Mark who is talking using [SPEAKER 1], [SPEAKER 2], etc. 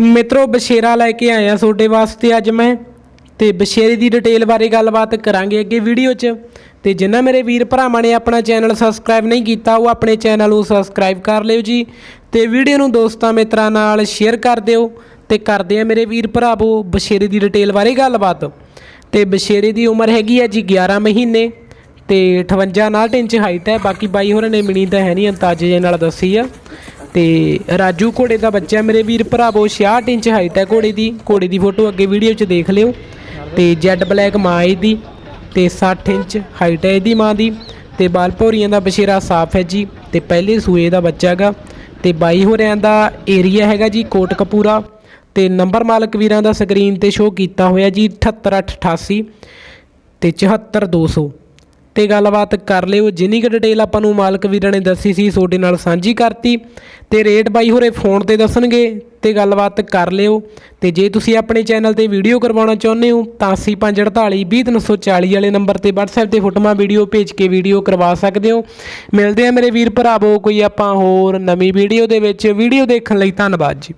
[SPEAKER 1] ਮਿੱਤਰੋ, ਬਸ਼ੇਰਾ ਲੈ ਕੇ ਆਇਆ ਤੁਹਾਡੇ ਵਾਸਤੇ ਅੱਜ ਮੈਂ। ਤੇ ਬਸ਼ੇਰੇ ਦੀ ਡਿਟੇਲ ਬਾਰੇ ਗੱਲਬਾਤ ਕਰਾਂਗੇ ਅੱਗੇ ਵੀਡੀਓ 'ਚ। ਤੇ ਜਿਨ੍ਹਾਂ ਮੇਰੇ ਵੀਰ ਭਰਾਵਾਂ ਨੇ ਆਪਣਾ ਚੈਨਲ ਸਬਸਕ੍ਰਾਈਬ ਨਹੀਂ ਕੀਤਾ, ਉਹ ਆਪਣੇ ਚੈਨਲ ਨੂੰ ਸਬਸਕ੍ਰਾਈਬ ਕਰ ਲਿਓ ਜੀ। ਤੇ ਵੀਡੀਓ ਨੂੰ ਦੋਸਤਾਂ ਮਿੱਤਰਾਂ ਨਾਲ ਸ਼ੇਅਰ ਕਰ ਦਿਓ। ਤੇ ਕਰਦੇ ਆ ਮੇਰੇ ਵੀਰ ਭਰਾਵੋ, ਬਸ਼ੇਰੇ ਦੀ ਡਿਟੇਲ ਬਾਰੇ ਗੱਲਬਾਤ। ਤੇ ਬਸ਼ੇਰੇ ਦੀ ਉਮਰ ਹੈਗੀ ਹੈ ਜੀ 11 ਮਹੀਨੇ। ਤੇ 58 59 ਇੰਚ ਹਾਈਟ ਹੈ, ਬਾਕੀ ਬਾਈ ਹੋਰਾਂ ਨੇ ਮਿਣੀ ਤਾਂ ਹੈ ਨਹੀਂ, ਅੰਦਾਜ਼ੇ ਨਾਲ ਦੱਸੀ ਆ। ਤੇ ਰਾਜੂ ਘੋੜੇ ਦਾ ਬੱਚਾ ਮੇਰੇ ਵੀਰ ਭਰਾਵੋ 66 ਇੰਚ ਹਾਈਟ ਹੈ ਘੋੜੇ ਦੀ। ਘੋੜੇ ਦੀ ਫੋਟੋ ਅੱਗੇ ਵੀਡੀਓ 'ਚ ਦੇਖ ਲਿਓ। ਤੇ ਜੈਡ ਬਲੈਕ ਮਾਂ ਇਹਦੀ ਤੇ 60 ਇੰਚ ਹਾਈਟ ਹੈ ਇਹਦੀ ਮਾਂ ਦੀ। ਤੇ ਬਾਲ ਭੌਰੀਆਂ ਦਾ ਬਸ਼ੇਰਾ ਸਾਫ਼ ਹੈ ਜੀ। ਤੇ ਪਹਿਲੇ ਸੂਏ ਦਾ ਬੱਚਾ ਹੈਗਾ ਤੇ ਬਾਈ ਹੋਰਿਆਂ ਦਾ ਏਰੀਆ ਹੈਗਾ ਜੀ ਕੋਟਕਪੂਰਾ। ਤੇ ਨੰਬਰ ਮਾਲਕ ਵੀਰਾਂ ਦਾ ਸਕਰੀਨ ਤੇ ਸ਼ੋਅ ਕੀਤਾ ਹੋਇਆ ਜੀ 78888 ਤੇ 74200 ਤੇ ਗੱਲਬਾਤ ਕਰ ਲਿਓ। ਜਿੰਨੀ ਕੁ ਡਿਟੇਲ ਆਪਾਂ ਨੂੰ ਮਾਲਕ ਵੀਰਾਂ ਨੇ ਦੱਸੀ ਸੀ, ਤੁਹਾਡੇ ਨਾਲ ਸਾਂਝੀ ਕਰਤੀ। ਤੇ ਰੇਟ ਬਾਈ ਹੋਰੇ ਫੋਨ ਤੇ ਦੱਸਣਗੇ ਤੇ ਗੱਲਬਾਤ ਕਰ ਲਿਓ। ਤੇ ਜੇ ਤੁਸੀਂ ਆਪਣੇ ਚੈਨਲ ਤੇ ਵੀਡੀਓ ਕਰਵਾਉਣਾ ਚਾਹੁੰਦੇ ਹੋ, ਤਾਂ 8548 20340 ਵਾਲੇ ਨੰਬਰ ਤੇ WhatsApp ਤੇ ਫੋਟੋਆਂ, ਵੀਡੀਓ ਭੇਜ ਕੇ ਵੀਡੀਓ ਕਰਵਾ ਸਕਦੇ ਹੋ। ਮਿਲਦੇ ਆ ਮੇਰੇ ਵੀਰ ਭਰਾਵੋ, ਕੋਈ ਆਪਾਂ ਹੋਰ ਨਵੀਂ ਵੀਡੀਓ ਦੇ ਵਿੱਚ, ਵੀਡੀਓ ਦੇਖਣ ਲਈ ਧੰਨਵਾਦ ਜੀ।